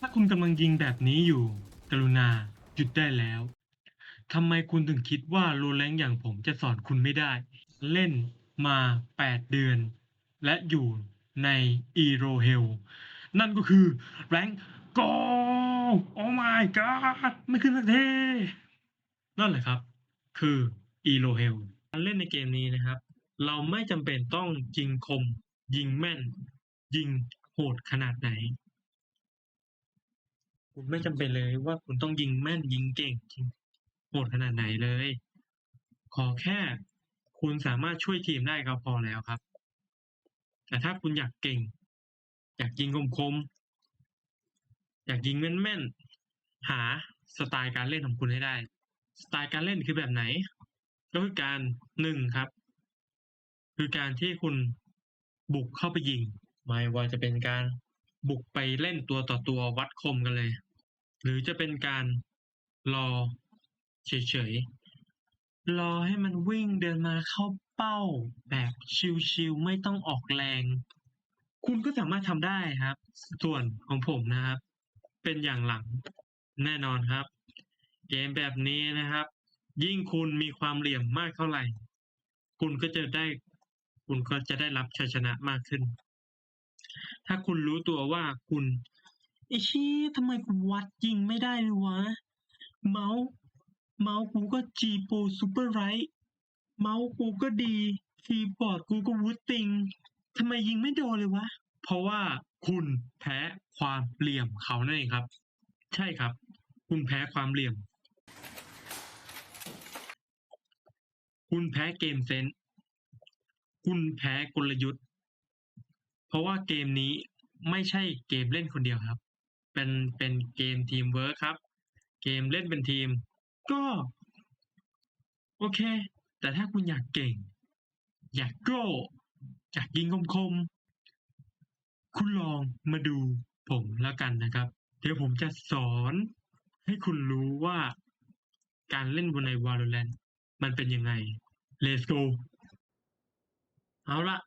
ถ้าคุณกำลังยิงแบบนี้อยู่ กรุณาหยุดได้แล้วทำไมคุณถึงคิดว่าโรแลงอย่างผมจะสอนคุณไม่ได้ เล่นมา 8 เดือน และอยู่ใน e r o h e l นั่นก็คือแรงโกโอ้ my god ไม่ขึ้นสักทีนั่นแหละครับ คือ e r o h e l การเล่นในเกมนี้นะครับ เราไม่จำเป็นต้องยิงคม ยิงแม่น ยิงโหดขนาดไหน คุณไม่จำเป็นเลยว่าคุณต้องยิงแม่นยิงเก่งยิงโหดขนาดไหนเลย ขอแค่คุณสามารถช่วยทีมได้ก็พอแล้วครับ แต่ถ้าคุณอยากเก่ง อยากยิงคมๆอยากยิงแม่นๆหาสไตล์การเล่นของคุณให้ได้ สไตล์การเล่นคือแบบไหน ก็คือการหนึ่งครับ คือการที่คุณบุกเข้าไปยิง ไม่ว่าจะเป็นการบุกไปเล่นตัวต่อตัววัดคมกันเลย หรือจะเป็นการรอเฉยๆ รอให้มันวิ่งเดินมาเข้าเป้าแบบชิวๆไม่ต้องออกแรง คุณก็สามารถทำได้ครับ ส่วนของผมนะครับ เป็นอย่างหลังแน่นอนครับ เกมแบบนี้นะครับ ยิ่งคุณมีความเหลี่ยมมากเท่าไหร่ คุณก็จะได้ คุณก็จะได้รับชัยชนะมากขึ้น ถ้าคุณรู้ตัวว่าคุณ ไอ้ชี้ทำไมกูวัดยิงไม่ได้เลยวะ เมาส์เมาส์กูก็ G Pro Super Right เมาส์กูก็ดีคีย์บอร์ดกูก็วูดติงทำไมยิงไม่โดนเลยวะ เพราะว่าคุณแพ้ความเหลี่ยมเขานั่นเองครับ ใช่ครับ คุณแพ้ความเหลี่ยม คุณแพ้เกมเซนส์คุณแพ้กลยุทธ์ เพราะว่าเกมนี้ไม่ใช่เกมเล่นคนเดียวครับ เป็นเป็นเกมทีมเวิร์คครับ เกมเล่นเป็นทีม ก็ โอเค แต่ถ้าคุณอยากเก่ง อยากโก้อยากยิงคมๆคุณลองมาดูผมแล้วกันนะครับ เดี๋ยวผมจะสอนให้คุณรู้ว่าการเล่นบนใน Valorant มันเป็นยังไง Let's go เอาละ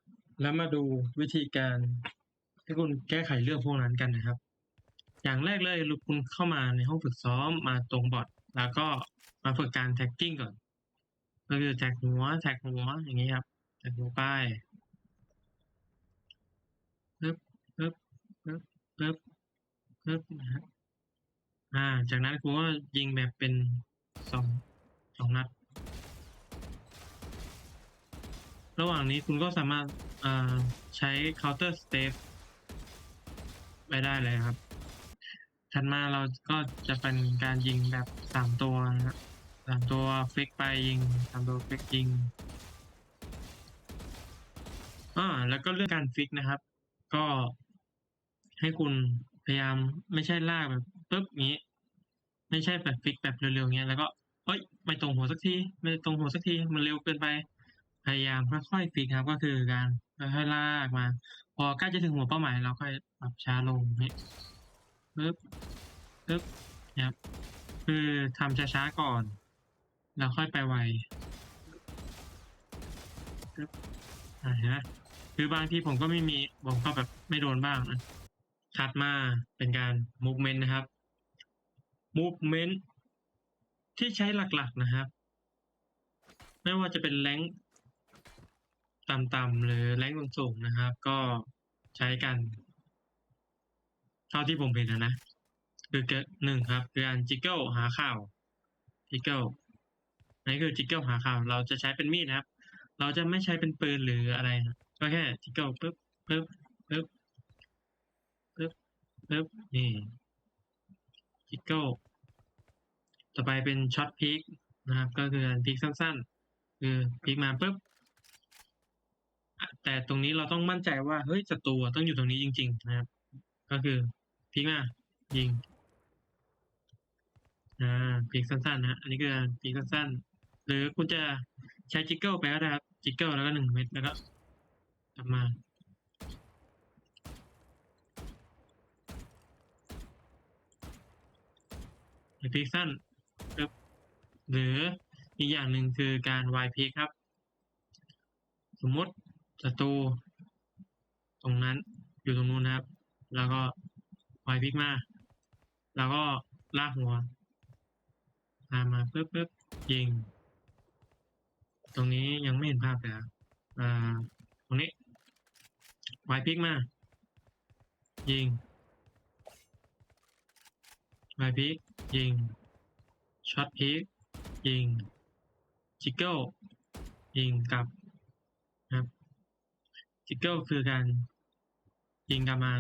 แล้วมาดูวิธีการให้คุณแก้ไขเรื่องพวกนั้นกันนะครับ อย่างแรกเลยคุณเข้ามาในห้องฝึกซ้อมมาตรงบอทแล้วก็มาฝึกการแท็กกิ้งก่อน ก็คือแท็กหัวแท็กหัวอย่างนี้ครับแท็กหัวป้ายปึ๊บปึ๊บปึ๊บปึ๊บปึ๊บนะครับอ่า จากนั้นคุณก็ยิงแบบเป็นสองสองนัด ระหว่างนี้คุณก็สามารถอ่าใช้ counter step ไปได้เลยครับ ถัดมาเราก็จะเป็นการยิงแบบสามตัวนะครับสามตัวฟิกไปยิงสามตัวฟิกยิงอ่าแล้วก็เรื่องการฟิกนะครับ ก็ให้คุณพยายามไม่ใช่ลากแบบปึ๊บงี้ ไม่ใช่แบบฟิกแบบเร็วๆเงี้ยแล้วก็เฮ้ยไม่ตรงหัวสักทีไม่ตรงหัวสักทีมันเร็วเกินไป พยายามค่อยๆฟิกครับ ก็คือการค่อยๆลากมา พอใกล้จะถึงหัวเป้าหมายเราค่อยปรับช้าลงนี่ ปึ๊บปึ๊บนะครับคือทำช้าๆก่อน แล้วค่อยไปไวปึ๊บอ่าเห็นไหมคือบางทีผมก็ไม่มีผมก็แบบไม่โดนบ้างนะถัดมาเป็นการ movement นะครับ movement ที่ใช้หลักๆนะครับ ไม่ว่าจะเป็นแรงต่ำๆหรือแรงสูงๆนะครับ ก็ใช้กัน เท่าที่ผมเห็นนะนะคือเกหนึ่งครับคือการจิกเกิลหาข่าวจิกเกิลนี่คือจิกเกิลหาข่าว เราจะใช้เป็นมีดนะครับ เราจะไม่ใช้เป็นปืนหรืออะไรนะก็แค่จิกเกิลปึ๊บปึ๊บปึ๊บปึ๊บปึ๊บนี่จิกเกิลต่อไปเป็นช็อตพีคนะครับ ก็คือพีคสั้น ๆ คือพีคมาปึ๊บแต่ตรงนี้เราต้องมั่นใจว่าเฮ้ยศัตรูต้องอยู่ตรงนี้จริง ๆ นะครับ ก็คือ พีคมายิง อ่าพีคสั้นๆนะอันนี้คือพีคสั้นๆ หรือคุณจะใช้จิกเกิลไปก็ได้ครับ จิกเกิลแล้วก็หนึ่งเม็ดแล้วก็กลับมาหรือพีคสั้นหรืออีกอย่างหนึ่งคือการวายพีคครับ สมมติศัตรูตรงนั้นอยู่ตรงนู้นนะครับ แล้วก็ วายพีคมา แล้วก็ลากหัวตามาปึ๊บปึ๊บยิง ตรงนี้ยังไม่เห็นภาพเลยอ่าตรงนี้ไวพลิกมา ยิงไวพลิกยิง ช็อตพิกยิง จิกเกิลยิงกลับครับ จิกเกิลคือการยิงกลับมา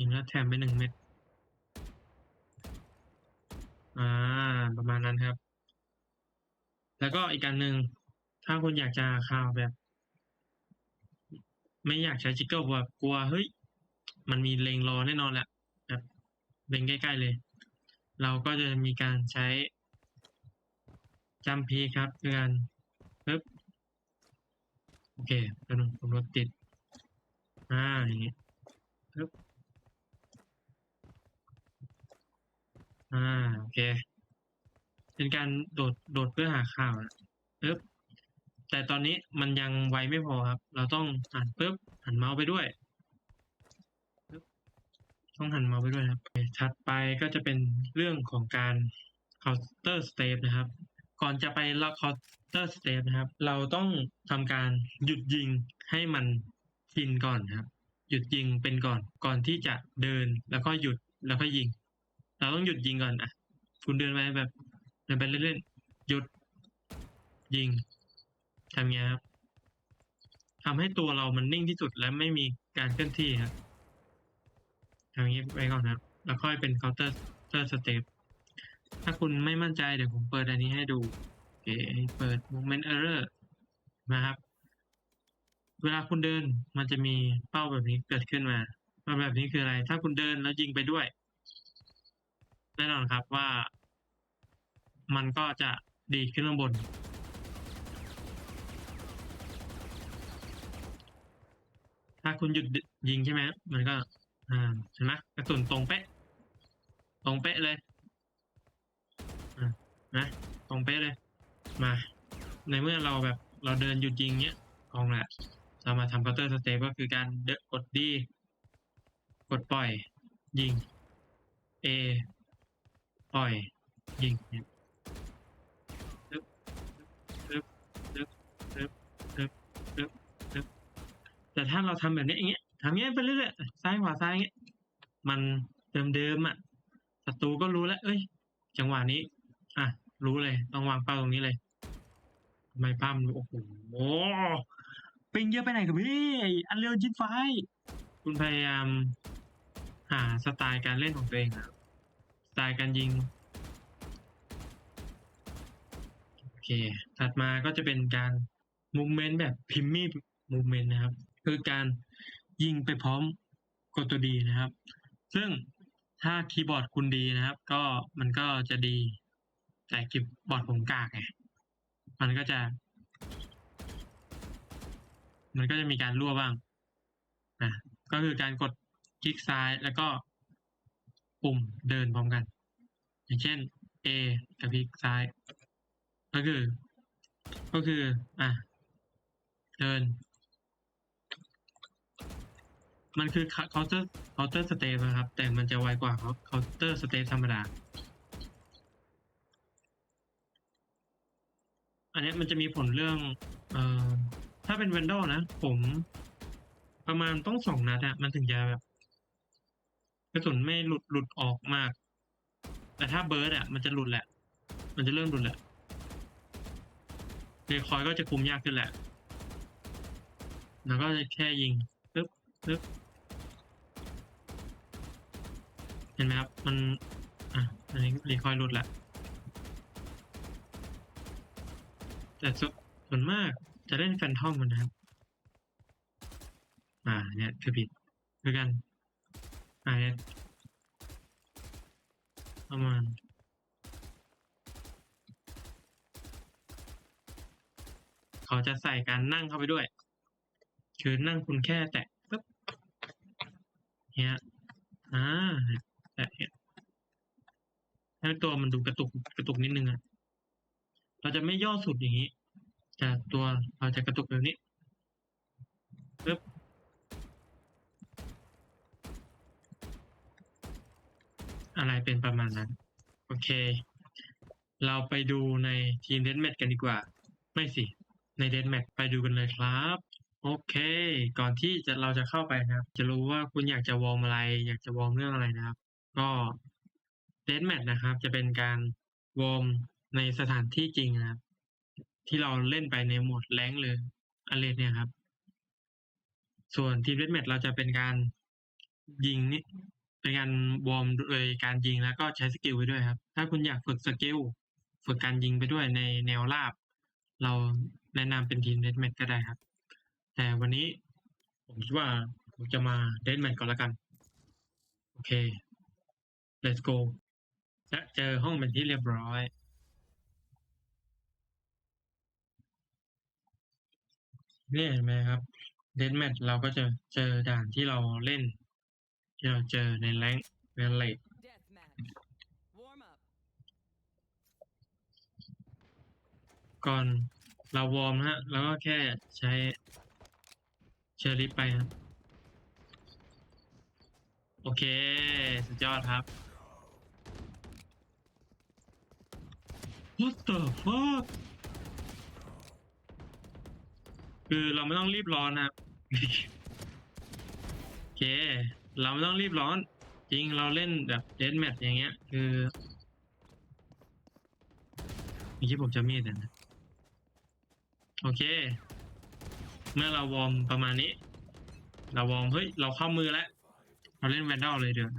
ยิงแล้วแถมไปหนึ่งเม็ด อ่า ประมาณนั้นครับ แล้วก็อีกการหนึ่ง ถ้าคุณอยากจะข่าวแบบ ไม่อยากใช้จิกเกิลแบบกลัว เฮ้ย มันมีเลงรอแน่นอนแหละ แบบเลงใกล้ๆเลย เราก็จะมีการใช้จัมพีครับคือการปึ๊บโอเคเป็นงผมรถติด อ่าอย่างเงี้ยปึ๊บ อ่าโอเค เป็นการโดดโดดเพื่อหาข่าวนะปึ๊บแต่ตอนนี้มันยังไวไม่พอครับ เราต้องหันปึ๊บหันเมาส์ไปด้วยปึ๊บต้องหันเมาส์ไปด้วยครับถัดไปก็จะเป็นเรื่องของการ counter step นะครับ ก่อนจะไปล็อก counter step นะครับ เราต้องทำการหยุดยิงให้มันชินก่อนนะครับ หยุดยิงเป็นก่อนก่อนที่จะเดินแล้วก็หยุดแล้วก็ยิง เราต้องหยุดยิงก่อนอะ คุณเดินไปแบบเดินไปเล่นๆหยุดยิงทำเงี้ยครับทำให้ตัวเรามันนิ่งที่สุดและไม่มีการเคลื่อนที่ครับทำอย่างนี้ไปก่อนครับ แล้วค่อยเป็น counter counter step ถ้าคุณไม่มั่นใจเดี๋ยวผมเปิดอันนี้ให้ดูโอเคเปิด movement error นะครับ เวลาคุณเดินมันจะมีเป้าแบบนี้เกิดขึ้นมาเป้าแบบนี้คืออะไร ถ้าคุณเดินแล้วยิงไปด้วย แน่นอนครับว่า มันก็จะดีขึ้นข้างบน ถ้าคุณหยุดยิงใช่ไหมมันก็ อ่าเห็นไหมกระสุนตรงเป๊ะ ตรงเป๊ะเลยนะตรงเป๊ะเลย มา ในเมื่อเราแบบเราเดินหยุดยิงเนี้ยกองแหละเรามาทำ counter step ก็คือการกดดี กดปล่อย ยิง A ปล่อยยิงเนี่ยตึ๊บตึ๊บตึ๊บตึ๊บตึ๊บตึ๊บตึ๊บแต่ถ้าเราทำแบบนี้อย่างเงี้ยทำเงี้ยไปเรื่อยๆซ้ายขวาซ้ายอย่างเงี้ยมันเดิมๆอะศัตรูก็รู้แล้ว เอ้ย จังหวะนี้ อะ รู้เลย ต้องวางเป้าตรงนี้เลยทำไมป้ามนโอ้โหปิงเยอะไปไหนกับพี่อันเร็วจิตไฟ คุณพยายาม หาสไตล์การเล่นของตัวเองครับ ตล์การยิง โอเค ถัดมาก็จะเป็นการมูเมนต์แบบพิมมี่มูเมนต์นะครับ คือการยิงไปพร้อมกดตัวดีนะครับ ซึ่งถ้าคีย์บอร์ดคุณดีนะครับ ก็มันก็จะดี แต่คีย์บอร์ดผมกากไงมันก็จะ มันก็จะมีการรั่วบ้างนะก็คือการกดคลิกซ้ายแล้วก็ ปุ่มเดินพร้อมกัน อย่างเช่น A กับคลิกซ้าย ก็คือ ก็คือ อะ เดิน มันคือ counter counter step นะครับ แต่มันจะไวกว่า counter step ธรรมดา อันนี้มันจะมีผลเรื่อง เอ่อ ถ้าเป็น Vandal นะ ผมประมาณต้องสองนัดอะมันถึงจะแบบ กระสุนไม่หลุดหลุดออกมาก แต่ถ้าเบิร์ดอะมันจะหลุดแหละ มันจะเริ่มหลุดแหละเรคอยก็จะคุมยากขึ้นแหละ แล้วก็แค่ยิงปึ๊บปึ๊บเห็นไหมครับ มัน อะ อันนี้รีคอยหลุดแหละ แต่ส่วนมากจะเล่นแฟนทอมกันนะครับ อ่า เนี่ยคือผิดคือกัน อ่าเนี่ยประมาณเขาจะใส่การนั่งเข้าไปด้วย คือนั่งคุณแค่แตะปึ๊บเนี่ยอ่าแตะเนี่ยให้ตัวมันดูกระตุกกระตุกนิดนึงอะเราจะไม่ย่อสุดอย่างนี้แต่ตัวเราจะกระตุกแบบนี้ อะไรเป็นประมาณนั้น โอเค เราไปดูในทีมเดนแมทกันดีกว่า ไม่สิ ในเดนแมทไปดูกันเลยครับ โอเค ก่อนที่จะเราจะเข้าไปนะครับ จะรู้ว่าคุณอยากจะวอร์มอะไร อยากจะวอร์มเรื่องอะไรนะครับ ก็เดนแมทนะครับ จะเป็นการวอร์มในสถานที่จริงนะครับ ที่เราเล่นไปในโหมดแรงค์เลยอะไรเนี่ยครับ ส่วนทีมเดนแมทเราจะเป็นการยิงนี่ เป็นการวอร์มโดยการยิงแล้วก็ใช้สกิลไปด้วยครับ ถ้าคุณอยากฝึกสกิลฝึกการยิงไปด้วยในแนวราบ เราแนะนำเป็นทีมเดนแมทก็ได้ครับ แต่วันนี้ผมคิดว่าผมจะมาเดนแมทก่อนละกัน โอเค let's go และเจอห้องเป็นที่เรียบร้อยนี่เห็นไหมครับเดนแมทเราก็จะเจอด่านที่เราเล่น ที่เราเจอในแรงเวลเลต Deathmatch. Warm up. ก่อนเราวอร์มนะฮะ แล้วก็แค่ใช้เชอร์ลิฟไปครับ โอเค สุดยอดครับ What the fuck คือเราไม่ต้องรีบร้อนนะครับ โอเค เราไม่ต้องรีบร้อน จริงเราเล่นแบบเดนแมทอย่างเงี้ย คือมีที่ผมจะมีดนะ โอเค เมื่อเราวอร์มประมาณนี้ เราวอร์มเฮ้ย เราเข้ามือแล้ว เราเล่นแวนดอลเลยเดี๋ยว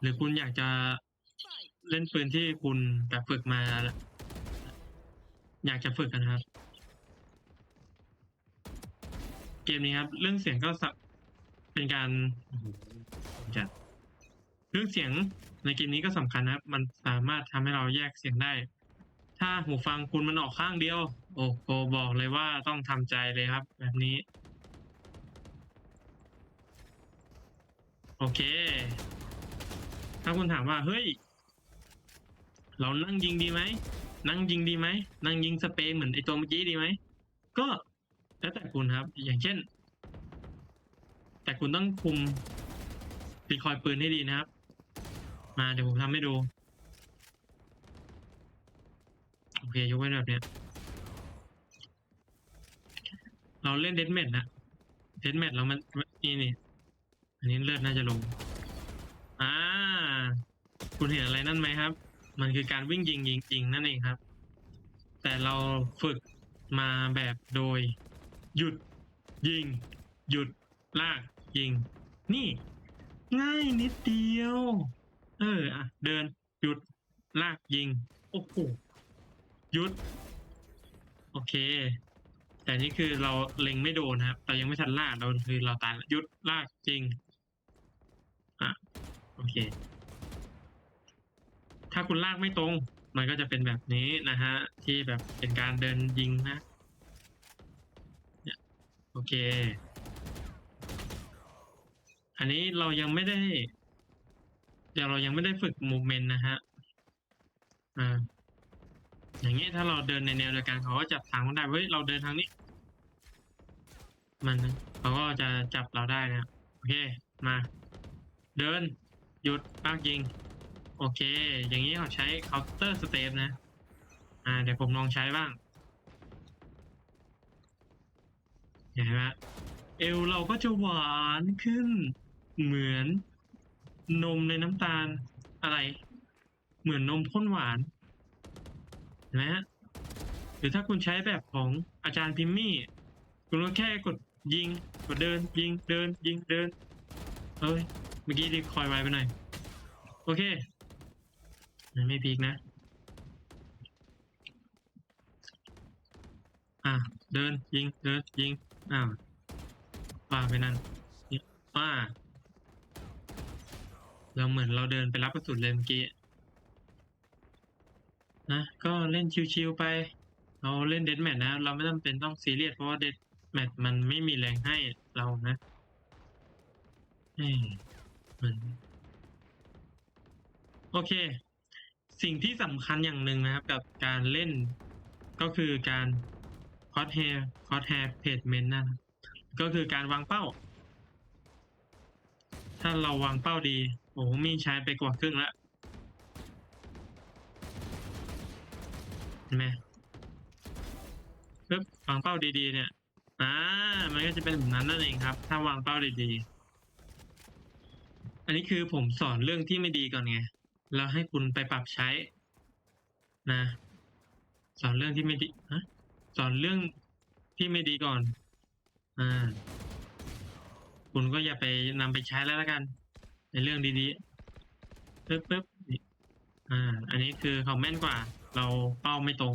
หรือคุณอยากจะเล่นปืนที่คุณแบบฝึกมาแล้วอยากจะฝึกกันครับ เกมนี้ครับ เรื่องเสียงก็สะ เป็นการโอ้โหผมจะเรื่องเสียงในเกมนี้ก็สำคัญนะครับ มันสามารถทำให้เราแยกเสียงได้ ถ้าหูฟังคุณมันออกข้างเดียว โอ้โหบอกเลยว่าต้องทำใจเลยครับ แบบนี้ โอเค ถ้าคุณถามว่าเฮ้ย เรานั่งยิงดีไหม นั่งยิงดีไหม นั่งยิงสเปรย์เหมือนไอตัวเมื่อกี้ดีไหม ก็แล้วแต่คุณครับ อย่างเช่น แต่คุณต้องคุมรีคอยปืนให้ดีนะครับ มาเดี๋ยวผมทำให้ดู โอเค ยกไว้แบบเนี้ย เราเล่นเดนแมทนะเดนแมทเรามันนี่นี่ อันนี้เลือดน่าจะลง อ่า คุณเห็นอะไรนั่นไหมครับ มันคือการวิ่งยิงยิงยิงนั่นเองครับ แต่เราฝึกมาแบบโดย หยุดยิง หยุดลาก ยิง นี่ ง่ายนิดเดียว เอออะเดิน หยุด ลากยิง โอ้โหหยุด โอเค แต่นี่คือเราเล็งไม่โดนครับแต่ยังไม่ทันลากเราคือเราตายหยุดลากจริงอะโอเค ถ้าคุณลากไม่ตรง มันก็จะเป็นแบบนี้นะฮะ ที่แบบเป็นการเดินยิงนะโอเค อันนี้เรายังไม่ได้เดี๋ยวเรายังไม่ได้ฝึกมูเมนต์นะฮะอ่าอย่างนี้ถ้าเราเดินในแนวเดียวกันเขาก็จับทางเราได้เฮ้ยเราเดินทางนี้ มันเขาก็จะจับเราได้นะโอเคมา เดินหยุดปากยิง โอเค อย่างนี้เขาใช้ counter step นะ อ่า เดี๋ยวผมลองใช้บ้างเห็นไหมเอวเราก็จะหวานขึ้น เหมือนนมในน้ำตาลอะไร เหมือนนมข้นหวานเห็นไหมฮะหรือถ้าคุณใช้แบบของอาจารย์พิมมี่ คุณก็แค่กดยิงกดเดิน ยิงเดิน ยิงเดินเอ้ยเมื่อกี้ดีคอยไวไปหน่อย โอเค ไม่พีกนะ อะ เดินยิงเดินยิงอ้าวปาไปนั่นป้า เราเหมือนเราเดินไปรับกระสุนเลยเมื่อกี้นะก็เล่นชิวๆไป เราเล่นเดดแมทนะ เราไม่จำเป็นต้องซีเรียสเพราะว่าเดดแมทมันไม่มีแรงให้เรานะเอ้มันโอเค สิ่งที่สำคัญอย่างหนึ่งนะครับ กับการเล่นก็คือการ crosshair crosshair placement นะก็คือการวางเป้า ถ้าเราวางเป้าดี อ้โหมีใช้ไปกว่าครึ่งแล้วเห็นไหมปึ๊บวางเป้าดีๆ เนี่ยอ่ามันก็จะเป็นแบบนั้นนั่นเองครับ ถ้าวางเป้าดีๆ อันนี้คือผมสอนเรื่องที่ไม่ดีก่อนไงแล้วให้คุณไปปรับใช้ นะ สอนเรื่องที่ไม่ดีฮะสอนเรื่องที่ไม่ดีก่อน อ่า คุณก็อย่าไปนำไปใช้แล้วละกัน ในเรื่องดีๆปึ๊บปึ๊บอ่า อันนี้คือเขาแม่นกว่า เราเป้าไม่ตรง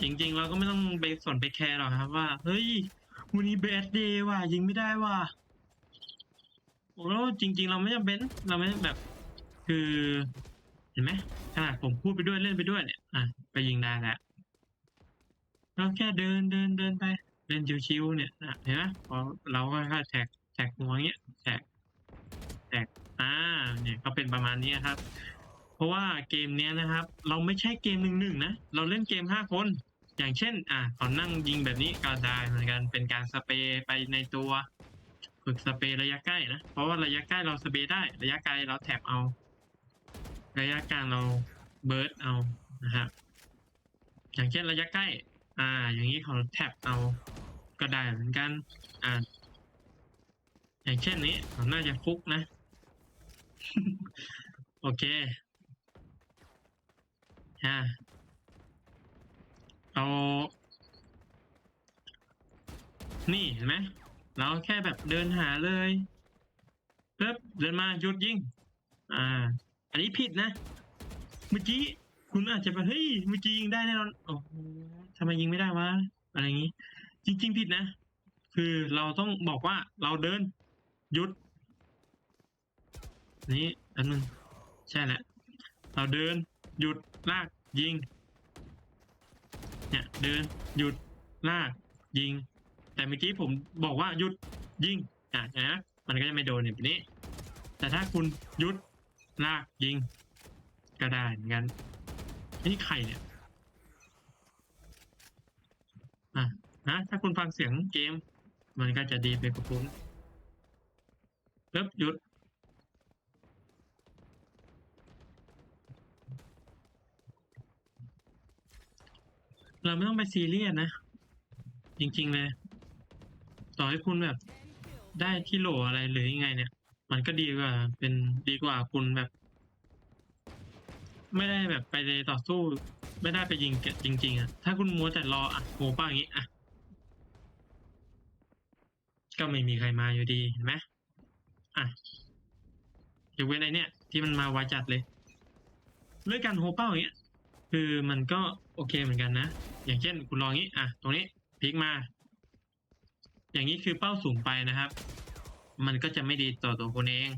จริงๆ เราก็ไม่ต้องไปสนไปแคร์หรอกครับว่า เฮ้ยวันนี้เบสเดย์ว่ะยิงไม่ได้ว่ะแล้วจริง ๆ เราไม่จำเป็นเราไม่แบบ คือเห็นไหมขนาดผมพูดไปด้วยเล่นไปด้วยเนี่ย อะ ไปยิงได้แหล้วเราแค่เดินเดินเดินไป เล่นชิวๆเนี่ยอะเห็นไหมพอเราก็แค่แท็กแท็กหัวเงี้ยแท็กแท็กอ่าเนี่ยก็เป็นประมาณนี้ครับ เพราะว่าเกมเนี้ยนะครับ เราไม่ใช่เกมหนึ่งหนึ่งนะเราเล่นเกมห้าคน อย่างเช่น อะขอนั่งยิงแบบนี้ก็ได้เหมือนกันเป็นการสเปรย์ไปในตัวฝึกสเปรย์ระยะใกล้นะเพราะว่าระยะใกล้เราสเปรย์ได้ ระยะไกลเราแท็บเอา ระยะกลางเราเบิร์ดเอานะครับอย่างเช่นระยะใกล้ อ่า อย่างนี้เขาแท็บเอา ก็ได้เหมือนกันอ่าอย่างเช่นนี้ผมน่าจะฟุกนะ โอเคอ่าเอา นี่เห็นไหมเราแค่แบบเดินหาเลยปึ๊บเดินมาหยุดยิง อ่า อันนี้ผิดนะ เมื่อกี้คุณอาจจะแบบเฮ้ย เมื่อกี้ยิงได้แน่นอน โอ้โหทำไมยิงไม่ได้วะ อะไรอย่างนี้ จริง ๆ ผิดนะ คือเราต้องบอกว่าเราเดิน หยุด นี่อันนึงใช่แหละเราเดิน หยุดลากยิง เนี่ยเดิน หยุดลากยิง แต่เมื่อกี้ผมบอกว่าหยุดยิงอะนะมันก็จะไม่โดนแบบนี้ แต่ถ้าคุณหยุดลากยิงก็ได้เหมือนกันนี่ใครเนี่ย อะ นะ ถ้าคุณฟังเสียงเกม มันก็จะดีไปกับคุณปึ๊บหยุด เราไม่ต้องไปซีเรียสนะ จริง ๆ เลย ต่อให้คุณแบบ ได้ที่โหลอะไรหรือยังไงเนี่ย มันก็ดีกว่า เป็นดีกว่าคุณแบบ ไม่ได้แบบไปต่อสู้ ไม่ได้ไปยิงเกจริง ๆอะถ้าคุณมัวแต่รออะโหป้าอย่างนี้อะ ก็ไม่มีใครมาอยู่ดีเห็นไหมอะยกเว้นไอเนี่ย ที่มันมาไวจัดเลยเรื่องการโฮเป้าอย่างเงี้ย คือมันก็โอเคเหมือนกันนะ อย่างเช่นคุณลองงี้ อะ ตรงนี้พลิกมา อย่างนี้คือเป้าสูงไปนะครับ มันก็จะไม่ดีต่อตัวคุณเอง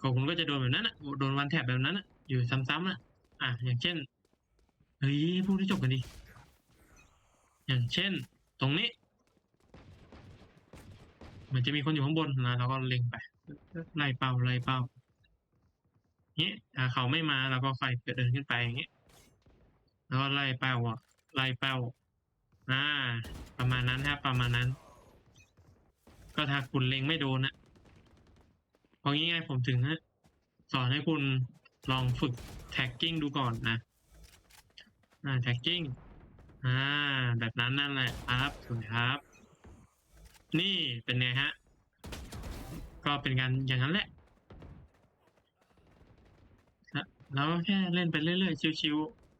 ของคุณก็จะโดนแบบนั้นอะ โดนวันแถบแบบนั้นอะ อยู่ซ้ำๆอะ อะ อย่างเช่น เฮ้ยพูดให้จบกันดิ อย่างเช่น ตรงนี้ มันจะมีคนอยู่ข้างบนนะเราก็เล็งไปไล่เป้าไล่เป้าเงี้ยถ้าเขาไม่มาเราก็ค่อยเดินขึ้นไปอย่างเงี้ยแล้วก็ไล่เป้าอะไล่เป้าอ่า ประมาณนั้นครับประมาณนั้น ก็ถ้าคุณเล็งไม่โดนนะเพราะงี้ไงผมถึงนะสอนให้คุณลองฝึกแท็กกิ้งดูก่อนนะอ่าแท็กกิ้งอ่า แบบนั้นนั่นแหละครับสวยครับ นี่เป็นไงฮะ ก็เป็นการอย่างนั้นแหละ แล้วแค่เล่นไปเรื่อยๆ ชิว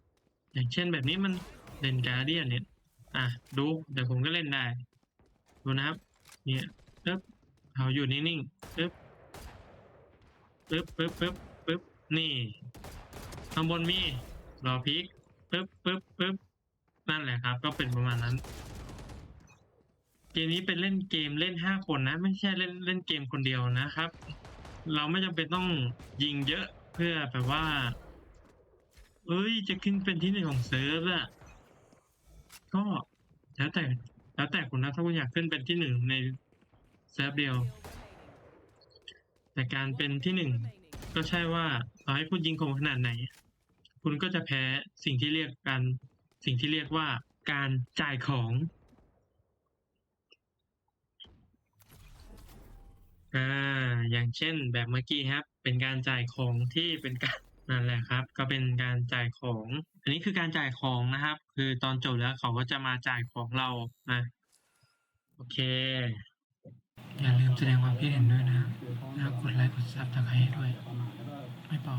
ๆ อย่างเช่นแบบนี้มันเล่นการเดียนเนี่ย อะ ดู เดี๋ยวผมก็เล่นได้ ดูนะครับ เนี่ยปึ๊บเขาอยู่นิ่งๆปึ๊บปึ๊บปึ๊บปึ๊บปึ๊บ นี่ข้างบนมี รอพลิกปึ๊บปึ๊บปึ๊บ นั่นแหละครับ ก็เป็นประมาณนั้น เกมนี้เป็นเล่นเกมเล่นห้าคนนะ ไม่ใช่เล่นเล่นเกมคนเดียวนะครับ เราไม่จำเป็นต้องยิงเยอะเพื่อแบบว่า เอ้ยจะขึ้นเป็นที่หนึ่งของเซิร์ฟอะก็แล้วแต่แล้วแต่คุณนะถ้าคุณอยากขึ้นเป็นที่หนึ่งในเซิร์ฟเดียว แต่การเป็นที่หนึ่งก็ใช่ว่าต่อให้คุณยิงคมขนาดไหน คุณก็จะแพ้สิ่งที่เรียกกัน สิ่งที่เรียกว่าการจ่ายของ อ่า อย่างเช่นแบบเมื่อกี้ครับ เป็นการจ่ายของที่เป็นการนั่นแหละครับ ก็เป็นการจ่ายของ อันนี้คือการจ่ายของนะครับ คือตอนจบแล้วเขาก็จะมาจ่ายของเรานะโอเค อย่าลืมแสดงความคิดเห็นด้วยนะแล้วกดไลค์กดซับสไครต์ด้วย ไม่เป่า